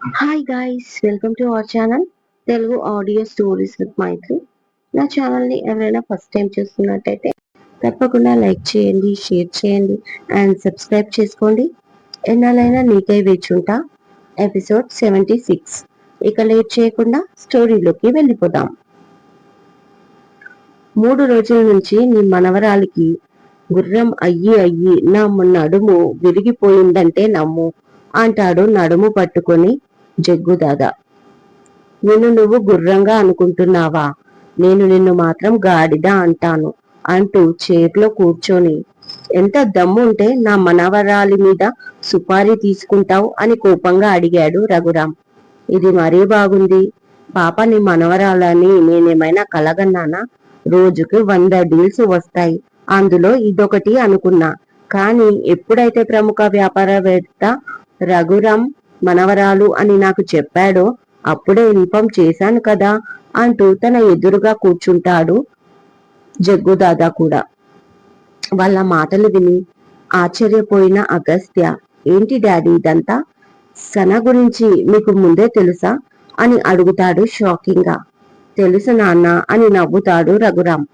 Hi guys welcome to our channel Telugu audio stories with Maithri నా ఛానల్ని ఎవరైనా first time చూస్తున్నట్టయితే తప్పకుండా లైక్ చేయండి షేర్ చేయండి అండ్ సబ్స్క్రైబ్ చేసుకోండి. ఎన్నాళ్ళైనా నీకై వేచుంటా ఎపిసోడ్ సెవెంటీ సిక్స్ ఇక లేట్ చేయకుండా స్టోరీలోకి వెళ్ళిపోదాం. మూడు రోజుల నుంచి నీ మనవరాలికి గుర్రం అయ్యి అయ్యి నా నడుము విరిగిపోయిందంటే నమ్ము అంటాడు నడుము పట్టుకొని జగ్గుదాదా నిన్ను నువ్వు గుర్రంగా అనుకుంటున్నావా? నేను నిన్ను మాత్రం గాడిద అంటాను అంటూ చేతిలో కూర్చొని. ఎంత దమ్ముంటే నా మనవరాలి మీద సుపారీ తీసుకుంటావు అని కోపంగా అడిగాడు రఘురాం. ఇది మరీ బాగుంది. పాప నీ మనవరాలని నేనేమైనా కలగన్నానా? రోజుకి వంద డీల్స్ వస్తాయి. అందులో ఇదొకటి అనుకున్నా. కానీ ఎప్పుడైతే ప్రముఖ వ్యాపారవేత్త రఘురాం మనవరాలు అని నాకు చెప్పాడో అప్పుడే ఇన్ఫామ్ చేశాను కదా అంటూ తన ఎదురుగా కూర్చుంటాడు జగ్గుదాదా కూడా. వాళ్ళ మాటలు విని ఆశ్చర్యపోయిన అగస్త్య ఏంటి డాడీ ఇదంతా? సన గురించి మీకు ముందే తెలుసా? అని అడుగుతాడు షాకింగ్గా. తెలుసు నాన్న అని నవ్వుతాడు రఘురామ్.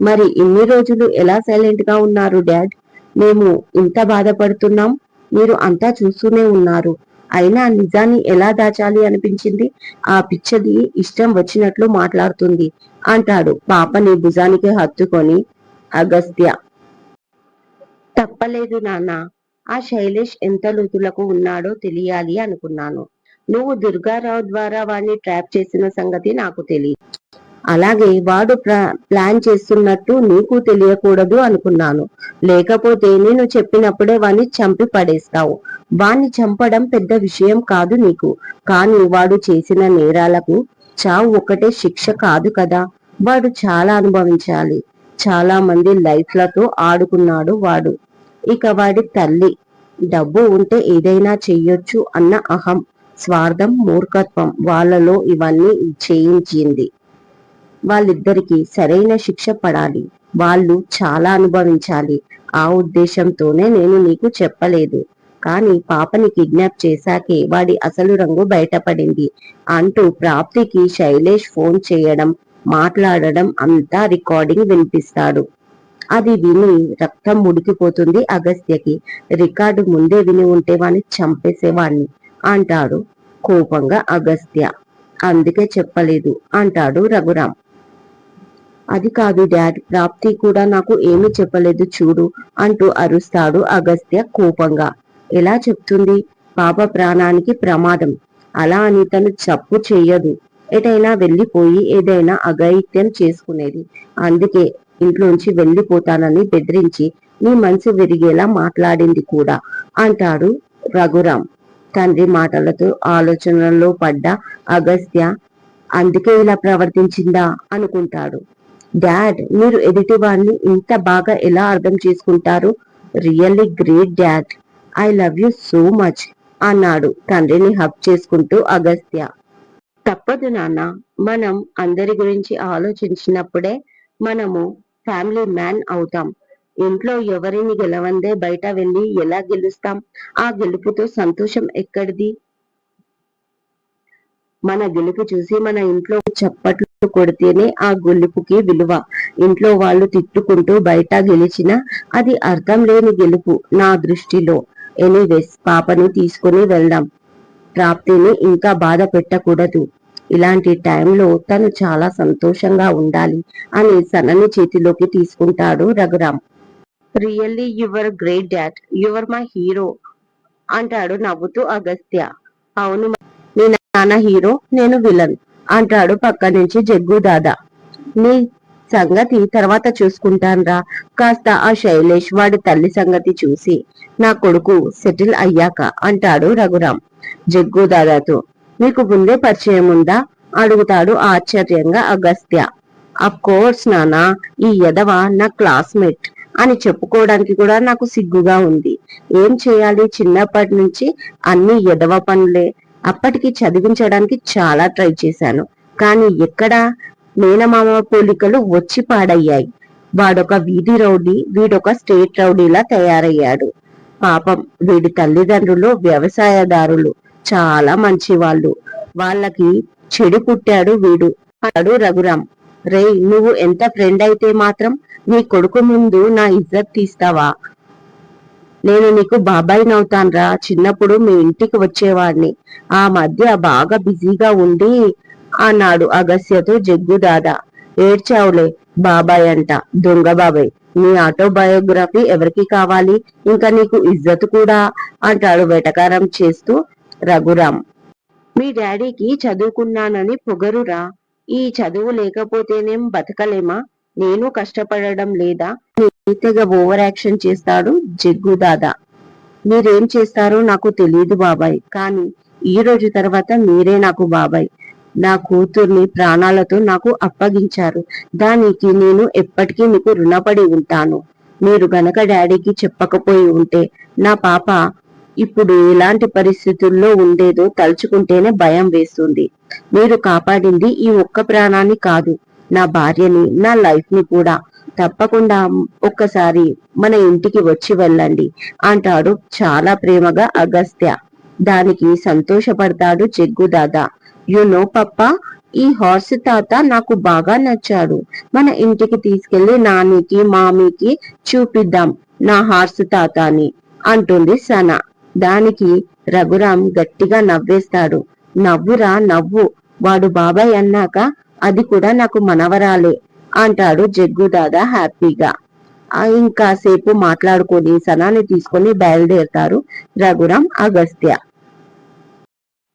మరి ఇన్ని రోజులు ఎలా సైలెంట్గా ఉన్నారు డాడ్? మేము ఇంత బాధపడుతున్నాం. మీరు అంతా చూస్తూనే ఉన్నారు. అయినా నిజాన్ని ఎలా దాచాలి అనిపించింది? ఆ పిచ్చది ఇష్టం వచ్చినట్లు మాట్లాడుతుంది. అంటాడు. పాపని భుజానికి హత్తుకొని అగస్త్య. తప్పలేదు నాన్న. ఆ శైలేష్ ఎంత లోతులకు ఉన్నాడో తెలియాలి అనుకున్నాను. నువ్వు దుర్గారావు ద్వారా వాడిని ట్రాప్ చేసిన సంగతి నాకు తెలియదు అలాగే వాడు ప్లాన్ చేస్తున్నట్టు నీకు తెలియకూడదు అనుకున్నాను. లేకపోతే నేను చెప్పినప్పుడే వాణ్ణి చంపి పడేస్తావు. వాణ్ణి చంపడం పెద్ద విషయం కాదు నీకు. కానీ వాడు చేసిన నేరాలకు చావు ఒకటే శిక్ష కాదు కదా. వాడు చాలా అనుభవించాలి. చాలా మంది లైఫ్లతో ఆడుకున్నాడు వాడు. ఇక వాడి తల్లి డబ్బు ఉంటే ఏదైనా చెయ్యొచ్చు అన్న అహం స్వార్థం మూర్ఖత్వం వాళ్ళలో ఇవన్నీ చేయించింది. వాళ్ళిద్దరికీ సరైన శిక్ష పడాలి. వాళ్ళు చాలా అనుభవించాలి. ఆ ఉద్దేశంతోనే నేను నీకు చెప్పలేదు. కానీ పాపని కిడ్నాప్ చేశాకే వాడి అసలు రంగు బయటపడింది అంటూ ప్రాప్తికి శైలేష్ ఫోన్ చేయడం మాట్లాడడం అంతా రికార్డింగ్ వినిపిస్తాడు. అది విని రక్తం ముడికిపోతుంది అగస్త్యకి. రికార్డు ముందే విని ఉంటే వాణ్ణి చంపేసేవాణ్ణి అంటాడు కోపంగా అగస్త్య. అందుకే చెప్పలేదు అంటాడు రఘురాం అది కాదు డాడ్ ప్రాప్తి కూడా నాకు ఏమీ చెప్పలేదు చూడు అంటూ అరుస్తాడు అగస్త్య కోపంగా. ఎలా చెప్తుంది? పాప ప్రాణానికి ప్రమాదం. అలా అని తను చప్పు చెయ్యదు ఎటైనా వెళ్ళిపోయి ఏదైనా అఘాయిత్యం చేసుకునేది. అందుకే ఇంట్లోంచి వెళ్ళిపోతానని బెదిరించి నీ మనసు విరిగేలా మాట్లాడింది కూడా అంటాడు రఘురాం తండ్రి మాటలతో ఆలోచనలో పడ్డ అగస్త్య అందుకే ఇలా ప్రవర్తించిందా అనుకుంటాడు. డాడ్ మీరు ఎదుటి వాడిని ఇంత బాగా ఎలా అర్థం చేసుకుంటారు? Really great dad I love you so much అన్నాడు తండ్రిని హక్ చేసుకుంటూ అగస్త్య. తప్పదు నాన్న మనం అందరి గురించి ఆలోచించినప్పుడే మనము ఫ్యామిలీ మ్యాన్ అవుతాం. ఇంట్లో ఎవరిని గెలవందే బయట వెళ్ళి ఎలా గెలుస్తాం? ఆ గెలుపుతో సంతోషం ఎక్కడిది? మన గెలుపు చూసి మన ఇంట్లో చప్పట్లు కొడితేనే ఆ గెలుపుకి విలువ. ఇంట్లో వాళ్ళు తిట్టుకుంటూ బయట గెలిచినా అది అర్థం లేని గెలుపు నా దృష్టిలో. ఎనీవేస్ పాపని తీసుకుని వెళ్దాం. ప్రాప్తిని ఇంకా బాధ పెట్టకూడదు. ఇలాంటి టైంలో తను చాలా సంతోషంగా ఉండాలి అని సన్నని చేతిలోకి తీసుకుంటాడు Raghuram. Really your great dad. Your my hero అంటాడు నవ్వుతూ అగస్త్య. అవును నీ నాన్న హీరో నేను విలన్. అంటాడు పక్క నుంచి జగ్గు దాదా. నీ సంగతి తర్వాత చూసుకుంటాన్రా. కాస్త ఆ శైలేష్ వాడి తల్లి సంగతి చూసి నా కొడుకు సెటిల్ అయ్యాక అంటాడు రఘురాం జగ్గు దాదాతో మీకు ముందే పరిచయం ఉందా? అడుగుతాడు ఆశ్చర్యంగా అగస్త్య. కోర్స్ నానా ఈ యదవ నా క్లాస్మేట్ అని చెప్పుకోవడానికి కూడా నాకు సిగ్గుగా ఉంది. ఏం చేయాలి? చిన్నప్పటి నుంచి అన్ని ఎదవ పనులే. అప్పటికి చదివించడానికి చాలా ట్రై చేశాను. కానీ ఎక్కడా మేనమామ పోలికలు వచ్చి పాడయ్యాయి. వాడొక వీధి రౌడీ వీడొక స్టేట్ రౌడీలా తయారయ్యాడు. పాపం వీడి తల్లిదండ్రులు వ్యవసాయదారులు చాలా మంచివాళ్ళు. వాళ్ళకి చెడు పుట్టాడు వీడు. అన్నాడు రఘురాం రే నువ్వు ఎంత ఫ్రెండ్ అయితే మాత్రం నీ కొడుకు ముందు నా ఇజ్జత్ తీస్తావా? నేను నీకు బాబాయ్ నవ్వుతాన్రా చిన్నప్పుడు మీ ఇంటికి వచ్చేవాడిని ఆ మధ్య బాగా బిజీగా ఉండి అన్నాడు అగస్యతో జగ్గు దాదా ఏడ్చావులే బాబాయ్ అంట. దొంగ బాబాయ్ నీ ఆటోబయోగ్రఫీ ఎవరికి కావాలి? ఇంకా నీకు ఇజ్జత్ కూడా అంటాడు వెటకారం చేస్తూ రఘురాం మీ డాడీకి చదువుకున్నానని పొగరురా. ఈ చదువు లేకపోతేనేం బతకలేమా? నేను కష్టపడడం లేదా నీతిగా ఓవర్ యాక్షన్ చేస్తాడు జగ్గు దాదా. మీరేం చేస్తారో నాకు తెలియదు బాబాయ్ కానీ ఈ రోజు తర్వాత మీరే నాకు బాబాయ్. నా కూతుర్ని ప్రాణాలతో నాకు అప్పగించారు. దానికి నేను ఎప్పటికీ మీకు రుణపడి ఉంటాను. మీరు గనక డాడీకి చెప్పకపోయి ఉంటే నా పాప ఇప్పుడు ఎలాంటి పరిస్థితుల్లో ఉండేదో తలుచుకుంటేనే భయం వేస్తుంది. మీరు కాపాడింది ఈ ఒక్క ప్రాణాన్ని కాదు. నా భార్యని నా లైఫ్ని కూడా తప్పకుండా ఒక్కసారి మన ఇంటికి వచ్చి వెళ్ళండి అంటాడు చాలా ప్రేమగా అగస్త్య. దానికి సంతోషపడతాడు జగ్గు దాదా. యు నో పప్ప ఈ హార్స్ తాత నాకు బాగా నచ్చాడు. మన ఇంటికి తీసుకెళ్ళి నానికి మామీకి చూపిద్దాం నా హార్స్ తాతని అంటుంది సన. దానికి రఘురాం గట్టిగా నవ్వేస్తాడు. నవ్వురా నవ్వు. వాడు బాబాయ్ అన్నాక అది కూడా నాకు మనవరాలే అంటాడు జగ్గు దాదా హ్యాపీగా. ఇంకాసేపు మాట్లాడుకొని సనాని తీసుకొని బయలుదేరతారు రఘురాం అగస్త్య.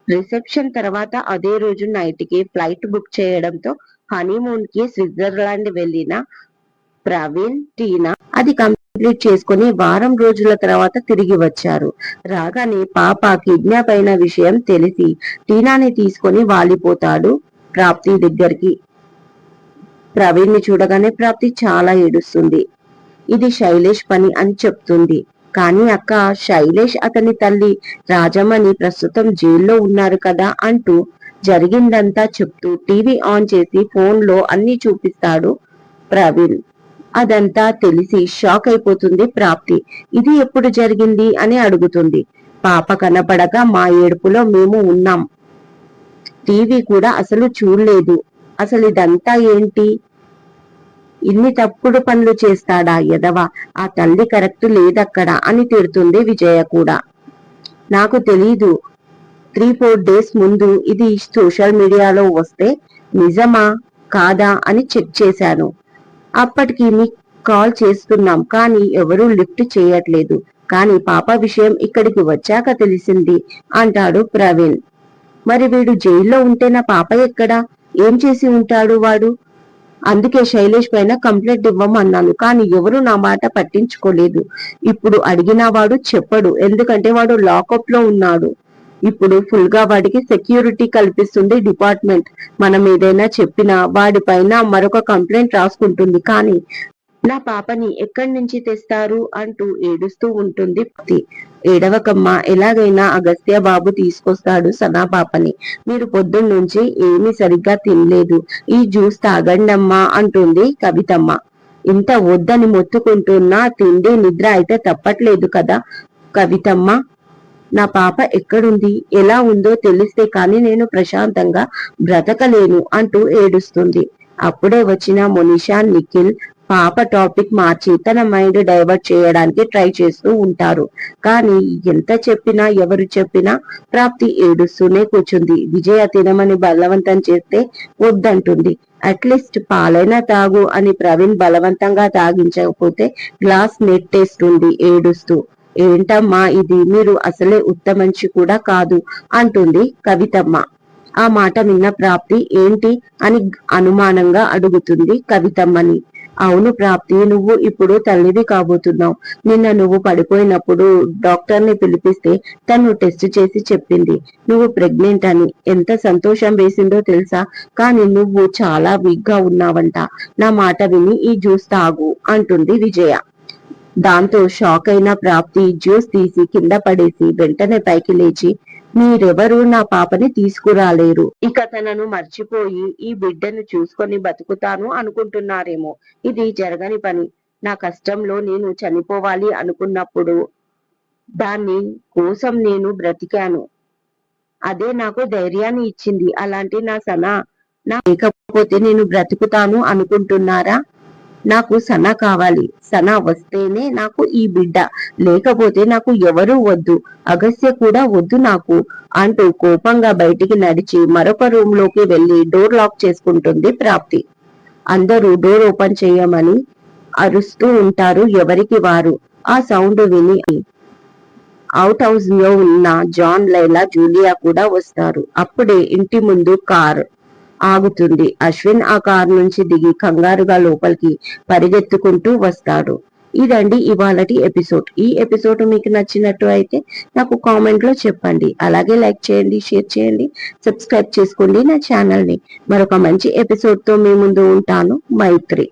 రిసెప్షన్ తర్వాత అదే రోజు నైట్కి ఫ్లైట్ బుక్ చేయడంతో హనీమూన్కి స్విట్జర్లాండ్ వెళ్ళిన ప్రవీణ్ టీనా అది కంప్లీట్ చేసుకుని వారం రోజుల తర్వాత తిరిగి వచ్చారు. రాగానే పాప కిడ్నాప్ అయిన విషయం తెలిసి టీనాని తీసుకొని వాలిపోతాడు. ప్రాప్తి దగ్గరికి ప్రవీణ్ని చూడగానే ప్రాప్తి చాలా ఏడుస్తుంది. ఇది శైలేష్ పని అని చెప్తుంది. కానీ అక్క శైలేష్ అతని తల్లి రాజమణి ప్రస్తుతం జైల్లో ఉన్నారు కదా అంటూ జరిగిందంతా చెప్తూ టీవీ ఆన్ చేసి ఫోన్లో అన్ని చూపిస్తాడు ప్రవీణ్. అదంతా తెలిసి షాక్ అయిపోతుంది ప్రాప్తి. ఇది ఎప్పుడు జరిగింది అని అడుగుతుంది. పాప కనపడక మా ఏడుపులో మేము ఉన్నాం. టీవీ కూడా అసలు చూడలేదు. అసలు ఇదంతా ఏంటి? ఇన్ని తప్పుడు పనులు చేస్తాడా ఎదవ ఆ తల్లి కరెక్ట్ లేదక్కడ అని తిడుతుంది విజయ కూడా. నాకు తెలీదు. త్రీ ఫోర్ డేస్ ముందు ఇది సోషల్ మీడియాలో వస్తే నిజమా? కాదా? అని చెక్ చేశాను. అప్పటికి మీకు కాల్ చేస్తున్నాం కానీ ఎవరూ లిఫ్ట్ చేయట్లేదు. కానీ పాప విషయం ఇక్కడికి వచ్చాక తెలిసింది అంటాడు ప్రవీణ్. మరి వీడు జైల్లో ఉంటే నా పాప ఎక్కడా? ఏం చేసి ఉంటాడు వాడు? అందుకే శైలేష్ పైన కంప్లైంట్ ఇవ్వమన్నాను కానీ ఎవరు నా మాట పట్టించుకోలేదు. ఇప్పుడు అడిగిన వాడు చెప్పడు ఎందుకంటే వాడు లాకప్లో ఉన్నాడు. ఇప్పుడు ఫుల్గా వాడికి సెక్యూరిటీ కల్పిస్తుంది డిపార్ట్మెంట్. మనం ఏదైనా చెప్పినా వాడిపైన మరొక కంప్లైంట్ రాసుకుంటుంది కానీ నా పాపని ఎక్కడి నుంచి తెస్తారు అంటూ ఏడుస్తూ ఉంటుంది భక్తి ఏడవకమ్మ ఎలాగైనా అగస్త్య బాబు తీసుకొస్తాడు సనా పాపని. మీరు పొద్దున్న నుంచి ఏమీ సరిగ్గా తినలేదు. ఈ జ్యూస్ తాగండమ్మా అంటుంది కవితమ్మ. ఇంత వద్దని మొత్తుకుంటున్నా తిండి నిద్ర అయితే తప్పట్లేదు కదా కవితమ్మ. నా పాప ఎక్కడుంది? ఎలా ఉందో తెలిస్తే కానీ నేను ప్రశాంతంగా బ్రతకలేను అంటూ ఏడుస్తుంది. అప్పుడే వచ్చిన మొనిషా నిఖిల్ పాప టాపిక్ మార్చి తన మైండ్ డైవర్ట్ చేయడానికి ట్రై చేస్తూ ఉంటారు. కానీ ఎంత చెప్పినా ఎవరు చెప్పినా ప్రాప్తి ఏడుస్తూనే కూర్చుంది. విజయ తినమని బలవంతం చేస్తే వద్దంటుంది. అట్లీస్ట్ పాలైనా తాగు అని ప్రవీణ్ బలవంతంగా తాగించకపోతే గ్లాస్ నెట్టేస్తుంది ఏడుస్తూ. ఏంటమ్మా ఇది? మీరు అసలే ఉత్తమంచి కూడా కాదు అంటుంది కవితమ్మ. ఆ మాట విన్న ప్రాప్తి ఏంటి అని అనుమానంగా అడుగుతుంది కవితమ్మని. అవును ప్రాప్తి నువ్వు ఇప్పుడు తల్లివి కాబోతున్నావు. నిన్న నువ్వు పడిపోయినప్పుడు డాక్టర్ని పిలిపిస్తే తను టెస్ట్ చేసి చెప్పింది. నువ్వు ప్రెగ్నెంట్ అని. ఎంత సంతోషం వేసిందో తెలుసా? కానీ నువ్వు చాలా వీక్గా ఉన్నావంట. నా మాట విని ఈ జ్యూస్ తాగు అంటుంది విజయ. దాంతో షాక్ అయిన ప్రాప్తి జ్యూస్ తీసి కింద పడేసి వెంటనే పైకి లేచి మీరెవరూ నా పాపని తీసుకురాలేరు. ఇక తనను మర్చిపోయి ఈ బిడ్డను చూసుకొని బతుకుతాను అనుకుంటున్నారేమో. ఇది జరగని పని. నా కష్టంలో నేను చనిపోవాలి అనుకున్నప్పుడు దాన్ని కోసం నేను బ్రతికాను. అదే నాకు ధైర్యాన్ని ఇచ్చింది. అలాంటి నా సన నా లేకపోతే నేను బ్రతుకుతాను అనుకుంటున్నారా? నాకు సన కావాలి. సన వస్తేనే నాకు ఈ బిడ్డ. లేకపోతే నాకు ఎవరూ వద్దు. అగస్య కూడా వద్దు నాకు అంటూ కోపంగా బయటికి నడిచి మరొక రూమ్లోకి వెళ్ళి డోర్ లాక్ చేసుకుంటుంది ప్రాప్తి. అందరూ డోర్ ఓపెన్ చేయమని అరుస్తూ ఉంటారు ఎవరికి వారు. ఆ సౌండ్ విని అవుట్ హౌస్లో ఉన్న జాన్ లైలా జూలియా కూడా వస్తారు. అప్పుడే ఇంటి ముందు కార్ ఆగుతుంది. అశ్విన్ ఆ కారు నుంచి దిగి కంగారుగా లోపలికి పరిగెత్తుకుంటూ వస్తాడు. ఇదండి ఇవాళటి ఎపిసోడ్. ఈ ఎపిసోడ్ మీకు నచ్చినట్టు అయితే నాకు కామెంట్లో చెప్పండి. అలాగే లైక్ చేయండి షేర్ చేయండి సబ్స్క్రైబ్ చేసుకోండి నా ఛానల్ని మరొక మంచి ఎపిసోడ్తో మీ ముందు ఉంటాను. మైత్రి.